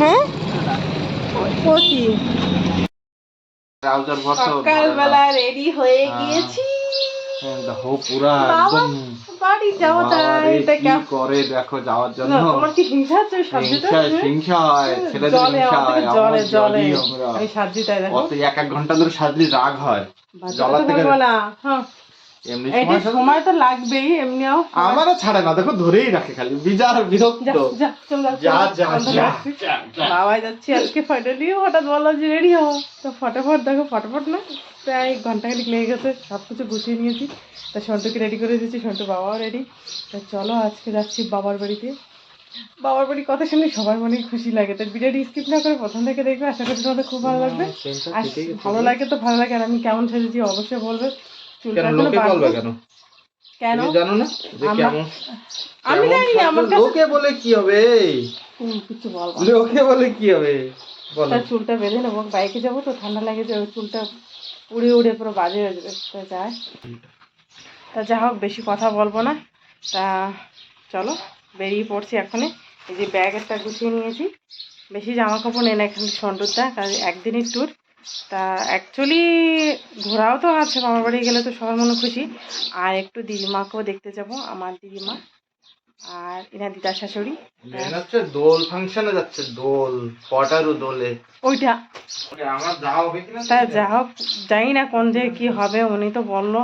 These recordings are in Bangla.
হ্যাঁ? ও কি সকালবেলা রেডি হয়ে হ্যাঁ। গিয়েছি। দেখো পুরা একদম বাড়ি করে যাওয়ার জন্য? না, তোমার কি হিংসা হচ্ছে ওই হিংসা হিংসা হয় ছেলেদের জলে হিংসা হয় জলে জলে। জলই আমি সাজি তাই দেখো। এক এক ঘণ্টা ধরে সাজলে রাগ হয়। জলা থেকে হ্যাঁ। এমনি সময় সময় তো লাগবেই এমনিও আমারও ছাড়ে না দেখো ধরেই রাখে খালি বিজার বিরক্ত। যা যা যা যা চল, যা বন্ধ যা রাখছি। যা, যা। বাবাই যাচ্ছি আজকে ফাইনালি হঠাৎ বলল যে রেডি হও। তো ফটাফট দেখো ফটাফট না প্রায় ঘণ্টা লেগে গেছে সব কিছু গুছিয়ে নিয়েছি। তা সন্টুকে রেডি করে দিয়েছি সন্টু বাবাও রেডি তা চলো আজকে যাচ্ছি বাবার বাড়িতে। বাবার বাড়ির কথা শুনে সবার মনে খুশি লাগে। তাই ভিডিওটি স্কিপ না করে প্রথম থেকে দেখবে আশা করি তোমাদের খুব ভালো লাগবে। আর ভালো লাগে তো ভালো লাগে আর আমি কেমন সেজেছি অবশ্যই বলবে। চুলটা লোকে বলবে কেন? কেন? জানো না যে কেমন? আমি জানি না, আমার কাছে লোকে বলে কি হবে তুমি কিছু বলব লোকে বলে কি হবে বলো। চুলটা বেঁধে নেব বাইকে যাব তো ঠান্ডা লাগে চুলটা উড়ে উড়ে পুরো বাজে হয়ে যাবে তা যায় তা যা হোক বেশি কথা বলব না। তা চলো বেরিয়ে পড়ছি এখনই এই যে ব্যাগ একটা গুছিয়ে নিয়েছি। বেশি জামা কাপড় নেই না এখানে সন্টুরটা কারণ একদিনের ট্যুর তা অ্যাকচুয়ালি ঘোরাও তো আছে মামার বাড়ি গেলে তো সবার মনে খুশি। আর একটু দিদিমাকেও দেখতে যাব আমার দিদিমা আর এনার দিদার শাশুড়ি হচ্ছে দোল ফাংশনে যাচ্ছে দোল পটারও দোলে। ওইটা। আমার যাওয়া হবে কিনা তা যা হোক জানি না কোন যে কি হবে উনি তো বলল।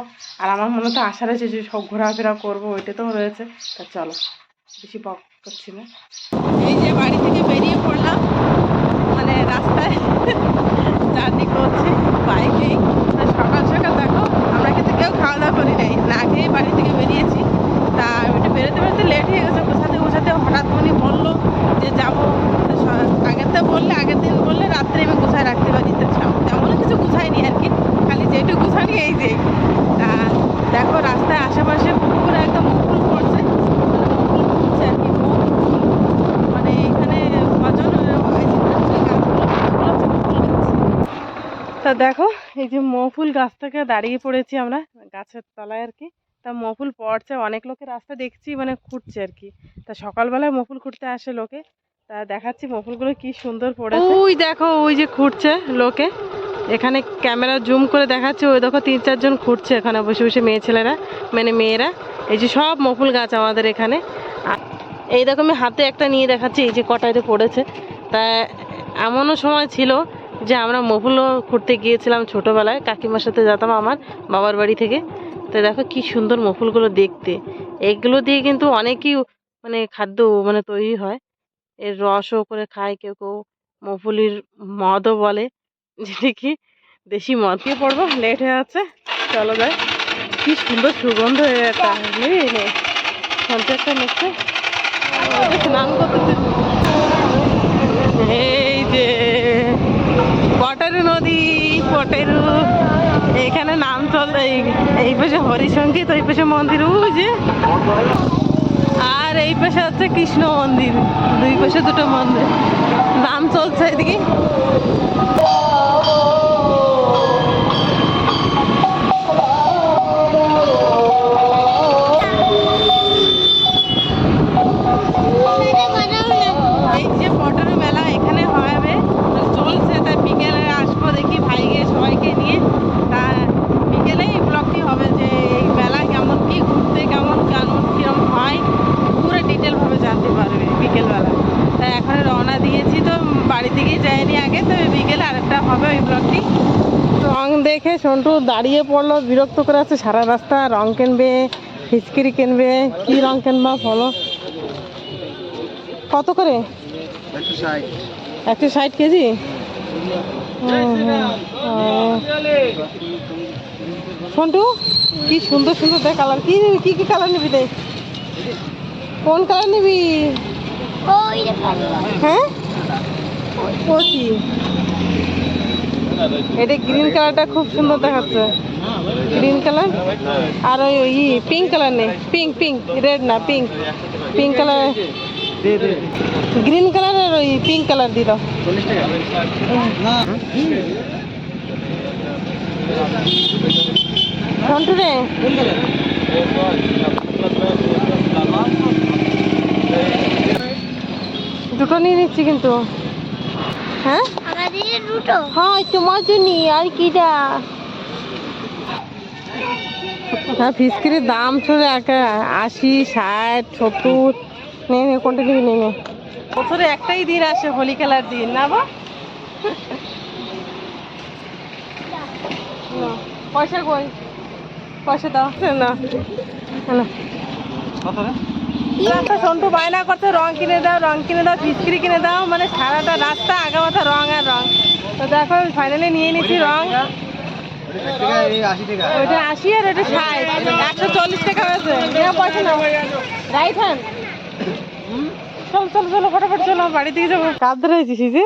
আর আমার মনে তো আশা রয়েছে যে সব ঘোরাফেরা করব ওইটা তো রয়েছে। তা চলো বেশি বক করছি না। এই যে বাড়ি থেকে বেরিয়ে পড়লাম মানে রাস্তায় জার্নি করছি বাইকেই তা সকাল সকাল দেখো আমরা কিন্তু কেউ খাওয়া দাওয়া করি নাই না খেয়ে বাড়ি থেকে বেরিয়েছি তা একটু বেরোতে বেরোতে লেট হয়ে গেছে গোছাতে গোছাতে হঠাৎ উনি বলল যে যাব তা স- আগের তো বললে আগের দিন বললে রাত্রে আমি গুছায় রাখতে পারি তো তেমন কিছু গুছাইনি আর কি খালি যেটুকু গুছানি এই যে তা দেখো রাস্তায় আশেপাশে পুকুর একদম মুকুল পড়ছে মানে মুকুল ফুটছে আর কি মুকুল মানে এখানে ভজন এই যে গাছগুলো গাছগুলো হচ্ছে মুকুল গাছ। তা দেখো, এই যে মফুল গাছ থেকে দাঁড়িয়ে পড়েছি আমরা, গাছের তলায় আর কি। তা মফুল পড়ছে, অনেক লোকের রাস্তা দেখছি মানে খুঁটছে আর কি। তা সকালবেলায় মফুল খুঁড়তে আসে লোকে। তা দেখাচ্ছি মফুলগুলো কি সুন্দর পড়েছে। ওই দেখো, ওই যে খুঁটছে লোকে। এখানে ক্যামেরা জুম করে দেখাচ্ছে, ওই দেখো তিন চারজন খুঁটছে এখানে বসে বসে মেয়ে ছেলেরা মানে মেয়েরা। এই যে সব মফুল গাছ আমাদের এখানে। এই দেখো আমি হাতে একটা নিয়ে দেখাচ্ছি, এই যে কটাইতে পড়েছে। তা এমনও সময় ছিল যে আমরা মফুলও ঘুরতে গিয়েছিলাম ছোটোবেলায় কাকিমার সাথে যেতাম আমার বাবার বাড়ি থেকে। তো দেখো কি সুন্দর মফুলগুলো দেখতে। এগুলো দিয়ে কিন্তু অনেকই মানে খাদ্য মানে তৈরি হয়। এর রসও করে খায় কেউ কেউ মফুলির মদও বলে। যেটা কি দেশি মদ। দিয়ে পড়ব? লেট হয়ে যাচ্ছে। চলো যাই। কি সুন্দর সুগন্ধ হয়ে একটা নে সঞ্চারটা নিচ্ছে। করতেছে। যে পটেরু নদী, পটেরু। এখানে নাম চল, এই পাশে হরিসঙ্গীত ওই পাশে মন্দির বুঝে আর এই পাশে হচ্ছে কৃষ্ণ মন্দির, দুই পাশে দুটো মন্দির। নাম চলছে এদিকে এই যে পটর মেলা এখানে হবে মানে চলছে তাই বিকেলে আসব দেখি ভাইকে সবাইকে নিয়ে তা বিকেলে এই ব্লগটি হবে যে এই মেলা কেমন কি ঘুরতে কেমন কেমন কিরম হয় পুরো ডিটেলভাবে জানতে পারবে বিকেলবেলা তাই এখন রওনা দিয়েছি তো বাড়ি থেকেই যায়নি আগে তো বিকেলে আরেকটা হবে ওই ব্লগটি রং দেখে সন্টু দাঁড়িয়ে পড়ল বিরক্ত করে আছে সারা রাস্তা রং কিনবে ফিচকিরি কিনবে কি রং কিনবা বলো? কত করে? একশো ষাট কেজি। সন্টু কি সুন্দর সুন্দর দেখ কালার কি নিবি কি কি কালার নিবি দেখ? কোন কালার নিবি? হ্যাঁ? ও কি? এটা গ্রিন কালারটা খুব সুন্দর দেখাচ্ছে। গ্রিন কালার আর ওই ওই পিঙ্ক কালার নেই। পিঙ্ক পিঙ্ক রেড না pink pink colour green colour আর ওই পিঙ্ক কালার ঘন্টু রে দুটো নিয়ে নিচ্ছি কিন্তু। হ্যাঁ? হ্যাঁ তোমার জন্য আর কিটা? হ্যাঁ ফিসকিরির দাম চলে একা আশি ষাট সত্তর। নে নে কোনটা নিবি নে নে। বছরে একটাই দিন আসে হোলি খেলার দিন না বা পয়সা কই? পয়সা দাও। না না। কত রাস্তা সন্টু বায়না করছে, রং কিনে দাও, রং কিনে দাও ফিসকিরি কিনে দাও মানে সারাটা রাস্তা আগা মাথা রং আর রং। তো দেখো ফাইনালি নিয়ে নিচ্ছি রং। ওইটা আশি আর ওইটা ষাট। একশো চল্লিশ টাকা হয়েছে। পয়সা রাইট হ্যান্ড চল চল, চলো, ফটাফট চলো বাড়ি দিকে যাব। কার ধরে হয়েছিস যে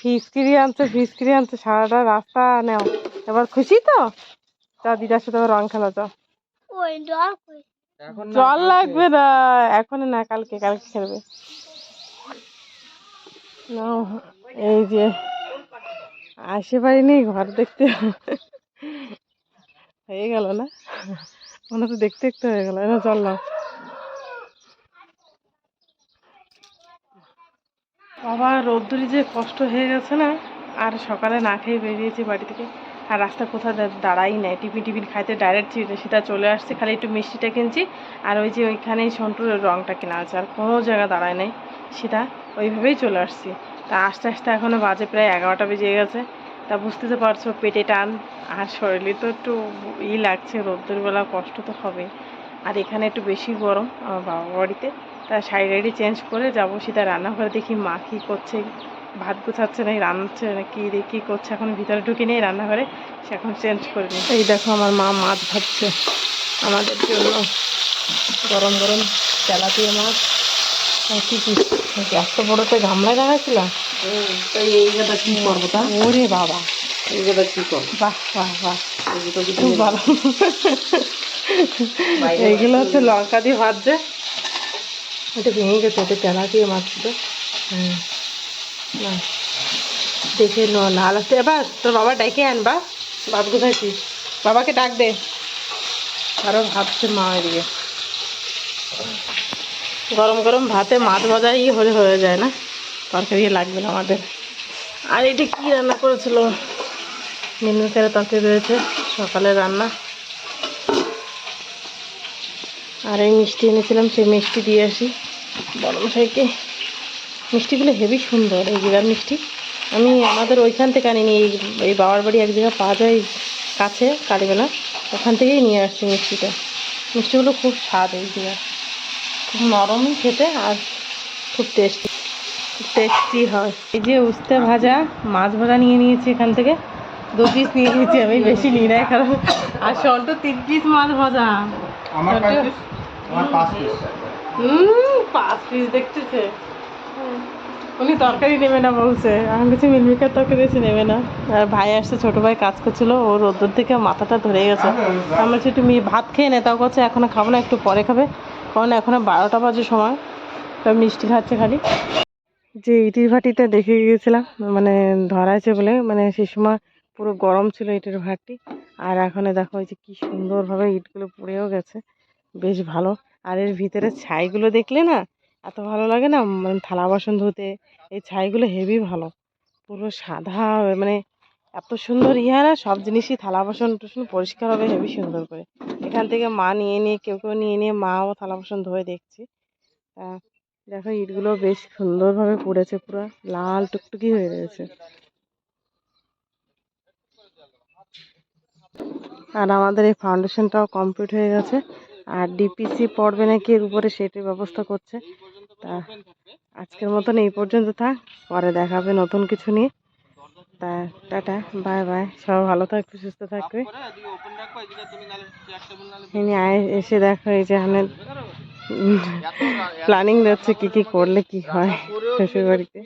ফিসকিরি আনছে ফিসকিরি আনছে, সারাটা রাস্তা নেও। এবার খুশি তো? তা দিদার সাথে রং খেলা তো ওই জল লাগবে না এখন না কালকে কালকে খেলবে। এই যে আসে পারিনি ঘর দেখতে হয়ে গেল না। মনে হচ্ছে দেখতে দেখতে হয়ে গেল। না চল নাও। বাবা রোদ্দুরি যে কষ্ট হয়ে গেছে না আর সকালে না খেয়ে বেরিয়েছি বাড়ি থেকে। আর রাস্তা কোথাও দাঁড়াই নাই। টিফিন টিফিন খাইতে ডাইরেক্ট সেটা চলে আসছে। খালি একটু মিষ্টিটা কিনছি। আর ওই যে ওইখানেই সন্টুর রঙটা কেনা আছে আর কোনো জায়গা দাঁড়ায় নাই। সেটা ওইভাবেই চলে আসছি। তা আস্তে আস্তে এখনও বাজে প্রায় এগারোটা বেজে গেছে। তা বুঝতে তো পারছ, পেটে টান। আর শরীরে তো একটু ই লাগছে, রোদ্দুর বেলা কষ্ট তো হবে আর এখানে একটু বেশি গরম আমার বাবা বাড়িতে। তা শাড়ি চেঞ্জ করে যাব। সেটা রান্নাঘরে দেখি মা কী করছে। ভাত গুছাচ্ছে না রান্নাচ্ছে না কি রে কী করছে এখন ভিতরে ঢুকে নেই রান্নাঘরে সে এখন চেঞ্জ করে নি এই দেখো আমার মা মাছ ভাজছে আমাদের জন্য। গরম গরম তেলাপিয়া মাছ। কি কি? এত বড়তে গামলায় তো এইটা কি করব তা? ওরে বাবা। এইটা কি করব বাহ বাহ বাহ। খুব ভালো। এইগুলো হচ্ছে লঙ্কা দিয়ে ভাজছে। এটা ভেঙে গেছে এটা তেলা দিয়ে মাছ ছিল। হ্যাঁ না। দেখে নো লাল আসতে এবার তোর বাবা ডাকে আনবা বাপ কোথায় বাবাকে ডাক দে। আরও ভাবছে মা এদিকে। গরম গরম ভাতে মাছ ভাজা ই হলে হয়ে যায় না। তরকারি লাগবে না আমাদের। আর এটা কি রান্না করেছিল? মিনমিকারে তরকারি রয়েছে সকালে রান্না। আর এই মিষ্টি এনেছিলাম, সেই মিষ্টি দিয়ে আসি বড় মশাইকে। মিষ্টিগুলো হেভি সুন্দর এই জিরার মিষ্টি। আমি আমাদের ওইখান থেকে আনিনি এই এই বাবার বাড়ি এক জায়গায় পাওয়া যায় কাছে কালীবেলা। ওখান থেকেই নিয়ে আসছি মিষ্টিটা। মিষ্টিগুলো খুব স্বাদ এই জিরার খুব নরমই খেতে আর খুব টেস্টি টেস্টি হয়। এই যে উস্তে ভাজা মাছ ভাজা নিয়ে নিয়েছি এখান থেকে। দু পিস নিয়ে নিয়েছি আমি বেশি নিই নাই কারণ আর সন্টু তিন পিস মাছ ভাজা। আমার পাঁচ পিস দেখতেছে। উনি তরকারি নেবে না বলছে। আমি কিছু মিলমিকার তরকারি এসে নেবে না। আর ভাই আসছে, ছোটো ভাই কাজ করছিল, ও রোদ্দুর থেকে মাথাটা ধরে গেছে। আমরা বলছি, তুমি ভাত খেয়ে নে, তাও করছে এখনও খাব না, একটু পরে খাবে। কারণ এখনও বারোটা বাজে সময়, তো মিষ্টি খাচ্ছে খালি। যে ইটির ভাটিটা দেখে গিয়েছিলাম মানে ধরাইছে বলে মানে সেই সময় পুরো গরম ছিল ইটের ভাটি। আর এখন দেখো, এই যে কি সুন্দরভাবে ইটগুলো পুড়েও গেছে, বেশ ভালো। আর এর ভিতরে ছাইগুলো দেখলে না এত ভালো লাগে না মানে থালা বাসন ধুতে। এই ছাইগুলো হেভি ভালো। পুরো সাদা মানে এত সুন্দর ইয়া না সব জিনিসই থালা বাসন টুসন পরিষ্কার হবে, হেভি সুন্দর করে। এখান থেকে মা নিয়ে নিয়ে, কেউ কেউ নিয়ে নিয়ে মাও থালা বাসন ধুয়ে দেখছি। দেখো, ইটগুলো বেশ সুন্দরভাবে পড়েছে পুরো, লাল টুকটুকি হয়ে রয়েছে। আর আমাদের এই ফাউন্ডেশনটাও কমপ্লিট হয়ে গেছে। আর ডিপিসি পড়বে নাকি এর উপরে, সেটির ব্যবস্থা করছে। তা আজকের মতন এই পর্যন্ত থাক পরে দেখাবে নতুন কিছু নিয়ে। তা টাটা বাই বাই সবাই ভালো থাকবে সুস্থ থাকবে। ইনি আয় এসে দেখো এই যে এখানে প্ল্যানিং যাচ্ছে কি কি করলে কি হয় শ্বশুর বাড়িতে